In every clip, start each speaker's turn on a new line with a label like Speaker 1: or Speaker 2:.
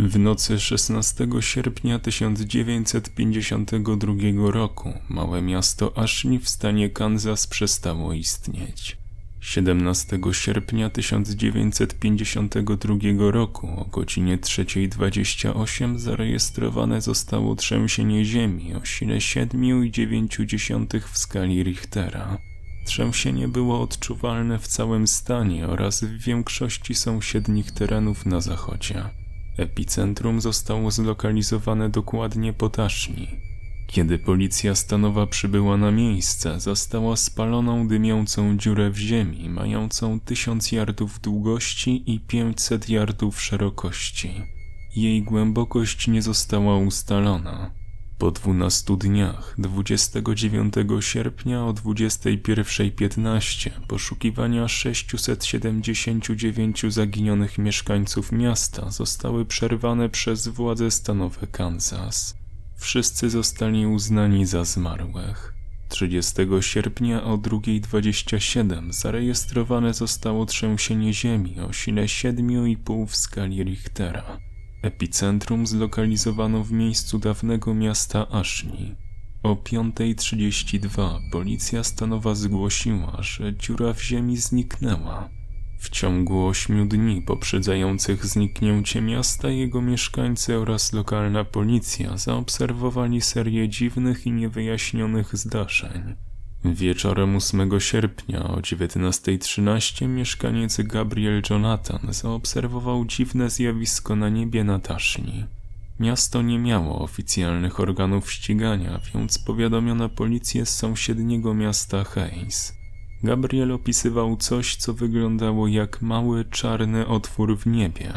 Speaker 1: W nocy 16 sierpnia 1952 roku małe miasto Ashley w stanie Kansas przestało istnieć. 17 sierpnia 1952 roku o godzinie 3.28 zarejestrowane zostało trzęsienie ziemi o sile 7,9 w skali Richtera. Trzęsienie było odczuwalne w całym stanie oraz w większości sąsiednich terenów na zachodzie. Epicentrum zostało zlokalizowane dokładnie pod Ashley. Kiedy policja stanowa przybyła na miejsce, zastała spaloną dymiącą dziurę w ziemi, mającą 1000 yardów długości i 500 yardów szerokości. Jej głębokość nie została ustalona. Po 12 dniach, 29 sierpnia o 21.15, poszukiwania 679 zaginionych mieszkańców miasta zostały przerwane przez władze stanowe Kansas. Wszyscy zostali uznani za zmarłych. 30 sierpnia o 2.27 zarejestrowane zostało trzęsienie ziemi o sile 7,5 w skali Richtera. Epicentrum zlokalizowano w miejscu dawnego miasta Ashley. O 5.32 policja stanowa zgłosiła, że dziura w ziemi zniknęła. W ciągu ośmiu dni poprzedzających zniknięcie miasta jego mieszkańcy oraz lokalna policja zaobserwowali serię dziwnych i niewyjaśnionych zdarzeń. Wieczorem 8 sierpnia o 19.13 mieszkaniec Gabriel Jonathan zaobserwował dziwne zjawisko na niebie na Taszni. Miasto nie miało oficjalnych organów ścigania, więc powiadomiono policję z sąsiedniego miasta Hayes. Gabriel opisywał coś, co wyglądało jak mały czarny otwór w niebie.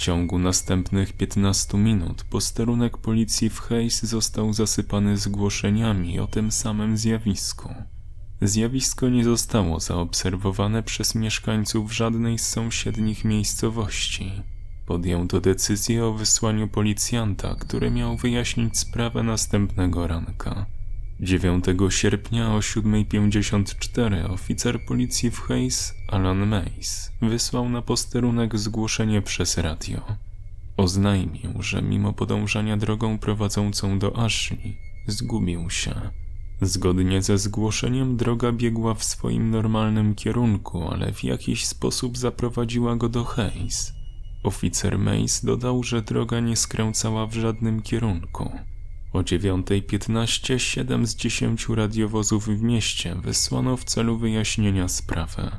Speaker 1: Ciągu następnych 15 minut posterunek policji w Hayes został zasypany zgłoszeniami o tym samym zjawisku. Zjawisko nie zostało zaobserwowane przez mieszkańców żadnej z sąsiednich miejscowości. Podjęto decyzję o wysłaniu policjanta, który miał wyjaśnić sprawę następnego ranka. 9 sierpnia o 7.54 oficer policji w Hayes, Alan Mays, wysłał na posterunek zgłoszenie przez radio. Oznajmił, że mimo podążania drogą prowadzącą do Ashley, zgubił się. Zgodnie ze zgłoszeniem droga biegła w swoim normalnym kierunku, ale w jakiś sposób zaprowadziła go do Hayes. Oficer Mays dodał, że droga nie skręcała w żadnym kierunku. O 9.15 7 z 10 radiowozów w mieście wysłano w celu wyjaśnienia sprawy.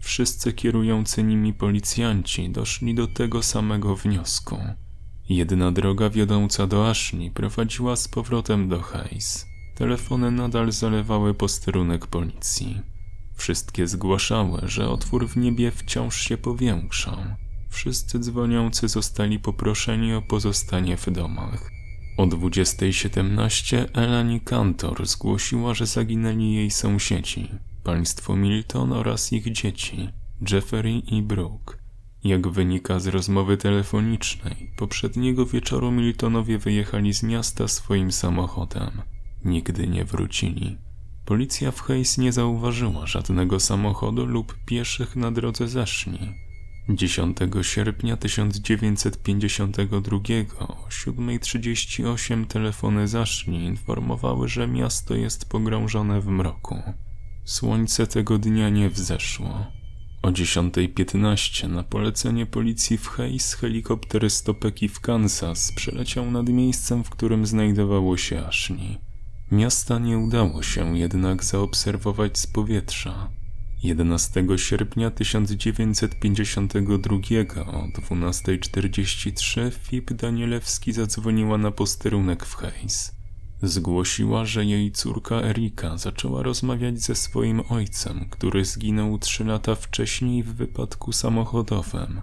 Speaker 1: Wszyscy kierujący nimi policjanci doszli do tego samego wniosku. Jedna droga wiodąca do Ashley prowadziła z powrotem do Hayes. Telefony nadal zalewały posterunek policji. Wszystkie zgłaszały, że otwór w niebie wciąż się powiększał. Wszyscy dzwoniący zostali poproszeni o pozostanie w domach. O 20.17 Elani Kantor zgłosiła, że zaginęli jej sąsiedzi, państwo Milton oraz ich dzieci, Jeffrey i Brooke. Jak wynika z rozmowy telefonicznej, poprzedniego wieczoru Miltonowie wyjechali z miasta swoim samochodem. Nigdy nie wrócili. Policja w Hayes nie zauważyła żadnego samochodu lub pieszych na drodze zeszli. 10 sierpnia 1952 o 7.38 telefony zaszli informowały, że miasto jest pogrążone w mroku. Słońce tego dnia nie wzeszło. O 10.15 na polecenie policji w Hayes helikopter stopeki w Kansas przeleciał nad miejscem, w którym znajdowało się Ashley. Miasta nie udało się jednak zaobserwować z powietrza. 11 sierpnia 1952 o 12.43 Fip Danielewski zadzwoniła na posterunek w Hayes. Zgłosiła, że jej córka Erika zaczęła rozmawiać ze swoim ojcem, który zginął trzy lata wcześniej w wypadku samochodowym.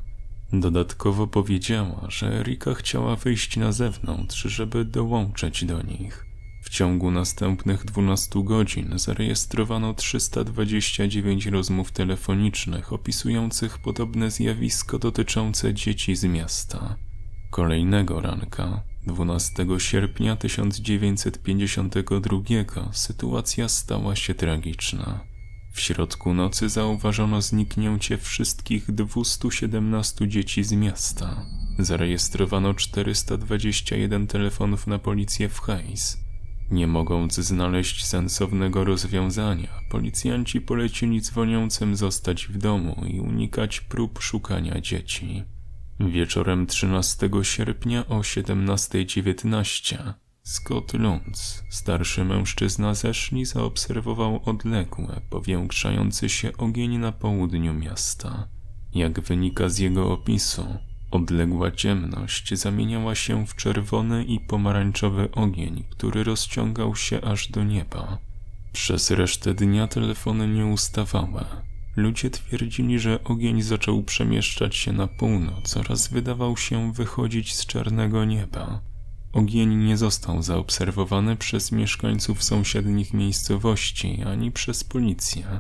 Speaker 1: Dodatkowo powiedziała, że Erika chciała wyjść na zewnątrz, żeby dołączyć do nich. W ciągu następnych 12 godzin zarejestrowano 329 rozmów telefonicznych opisujących podobne zjawisko dotyczące dzieci z miasta. Kolejnego ranka, 12 sierpnia 1952, sytuacja stała się tragiczna. W środku nocy zauważono zniknięcie wszystkich 217 dzieci z miasta. Zarejestrowano 421 telefonów na policję w Hayes. Nie mogąc znaleźć sensownego rozwiązania, policjanci polecili dzwoniącym zostać w domu i unikać prób szukania dzieci. Wieczorem 13 sierpnia o 17.19 Scott Luntz, starszy mężczyzna ze Szli, zaobserwował odległe, powiększający się ogień na południu miasta. Jak wynika z jego opisu, odległa ciemność zamieniała się w czerwony i pomarańczowy ogień, który rozciągał się aż do nieba. Przez resztę dnia telefony nie ustawały. Ludzie twierdzili, że ogień zaczął przemieszczać się na północ oraz wydawał się wychodzić z czarnego nieba. Ogień nie został zaobserwowany przez mieszkańców sąsiednich miejscowości ani przez policję.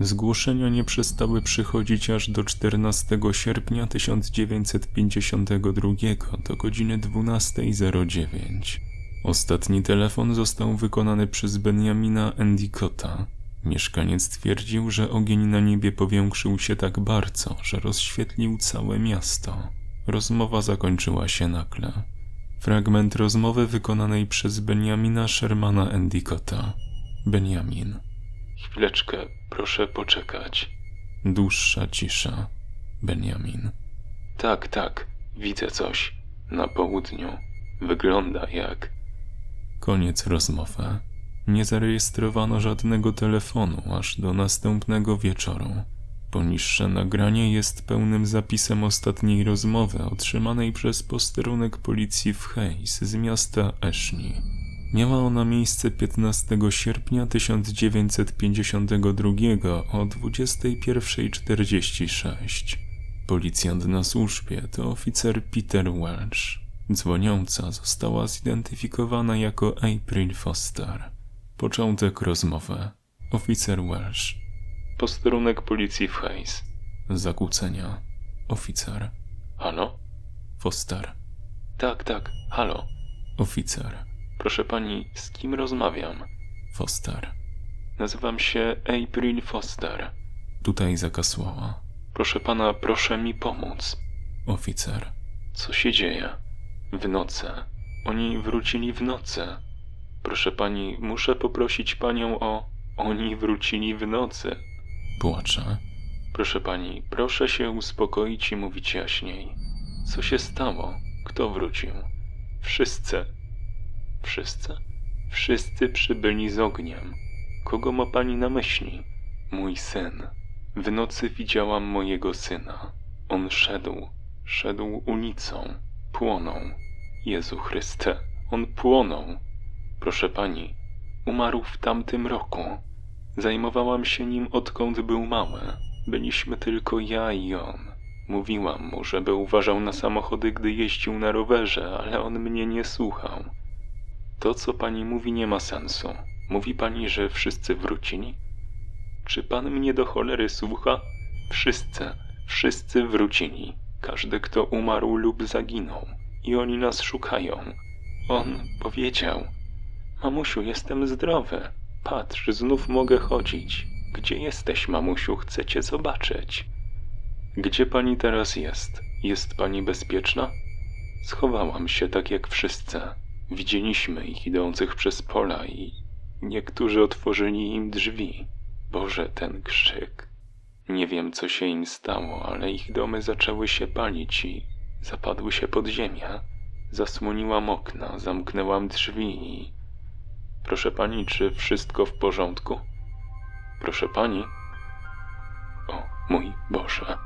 Speaker 1: Zgłoszenia nie przestały przychodzić aż do 14 sierpnia 1952 do godziny 12.09. Ostatni telefon został wykonany przez Benjamina Endicota. Mieszkaniec twierdził, że ogień na niebie powiększył się tak bardzo, że rozświetlił całe miasto. Rozmowa zakończyła się nagle. Fragment rozmowy wykonanej przez Benjamina Shermana Endicota. Benjamin. Chwileczkę, proszę poczekać. Dłuższa cisza. Benjamin. Tak, tak, widzę coś. Na południu. Wygląda jak. Koniec rozmowy. Nie zarejestrowano żadnego telefonu aż do następnego wieczoru. Poniższe nagranie jest pełnym zapisem ostatniej rozmowy otrzymanej przez posterunek policji w Hayes z miasta Ashley. Miała ona miejsce 15 sierpnia 1952 o 21.46. Policjant na służbie to oficer Peter Welsh. Dzwoniąca została zidentyfikowana jako April Foster. Początek rozmowy. Oficer Welsh. Posterunek policji w Hayes. Zakłócenia. Oficer. Halo? Foster. Tak, tak, halo. Oficer. Proszę pani, z kim rozmawiam? Foster. Nazywam się April Foster. Tutaj zakasłała. Proszę pana, proszę mi pomóc. Oficer. Co się dzieje? W nocy. Oni wrócili w nocy. Proszę pani, muszę poprosić panią o. Oni wrócili w nocy. Płacze. Proszę pani, proszę się uspokoić i mówić jaśniej. Co się stało? Kto wrócił? Wszyscy. Wszyscy? Wszyscy przybyli z ogniem. Kogo ma pani na myśli? Mój syn. W nocy widziałam mojego syna. On szedł, szedł ulicą. Płonął. Jezu Chryste, on płonął. Proszę pani, umarł w tamtym roku. Zajmowałam się nim odkąd był mały. Byliśmy tylko ja i on. Mówiłam mu, żeby uważał na samochody, gdy jeździł na rowerze, ale on mnie nie słuchał. To, co pani mówi, nie ma sensu. Mówi pani, że wszyscy wrócili? Czy pan mnie do cholery słucha? Wszyscy, wszyscy wrócili. Każdy, kto umarł lub zaginął. I oni nas szukają. On powiedział: Mamusiu, jestem zdrowy. Patrz, znów mogę chodzić. Gdzie jesteś, mamusiu? Chcę cię zobaczyć. Gdzie pani teraz jest? Jest pani bezpieczna? Schowałam się tak jak wszyscy. Widzieliśmy ich idących przez pola i niektórzy otworzyli im drzwi. Boże, ten krzyk. Nie wiem, co się im stało, ale ich domy zaczęły się palić i zapadły się pod ziemię. Zasłoniłam okna, zamknęłam drzwi i... Proszę pani, czy wszystko w porządku? Proszę pani? O, mój Boże.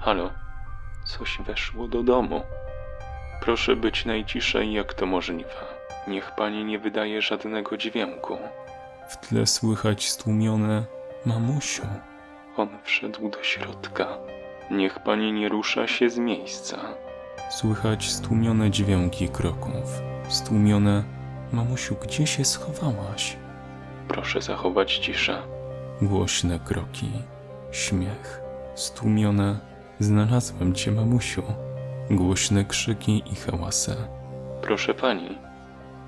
Speaker 1: Halo? Coś weszło do domu. Proszę być najciszej, jak to możliwe. Niech pani nie wydaje żadnego dźwięku. W tle słychać stłumione mamusiu. On wszedł do środka. Niech pani nie rusza się z miejsca. Słychać stłumione dźwięki kroków. Stłumione mamusiu, gdzie się schowałaś? Proszę zachować ciszę. Głośne kroki. Śmiech. Stłumione. Znalazłem cię, mamusiu. Głośne krzyki i hałasy. Proszę pani.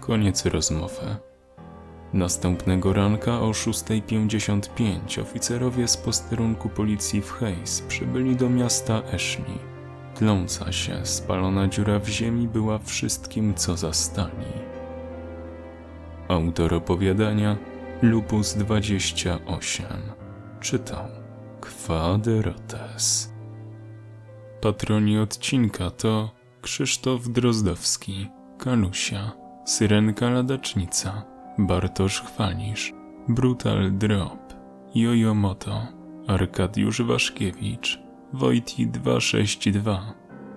Speaker 1: Koniec rozmowy. Następnego ranka o 6.55 oficerowie z posterunku policji w Hayes przybyli do miasta Ashley. tląca się, spalona dziura w ziemi była wszystkim, co zastali. Autor opowiadania Lupus 28 czytał Kwaderotes. Patroni odcinka to Krzysztof Drozdowski, Kalusia, Syrenka Ladacznica, Bartosz Chwalisz, Brutal Drop, Jojo Moto, Arkadiusz Waszkiewicz, Wojti 262,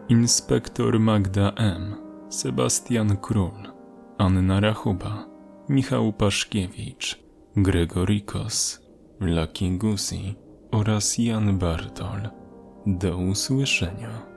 Speaker 1: Inspektor Magda M, Sebastian Król, Anna Rachuba, Michał Paszkiewicz, Gregorikos, Lucky Gusi oraz Jan Bartol. Do usłyszenia.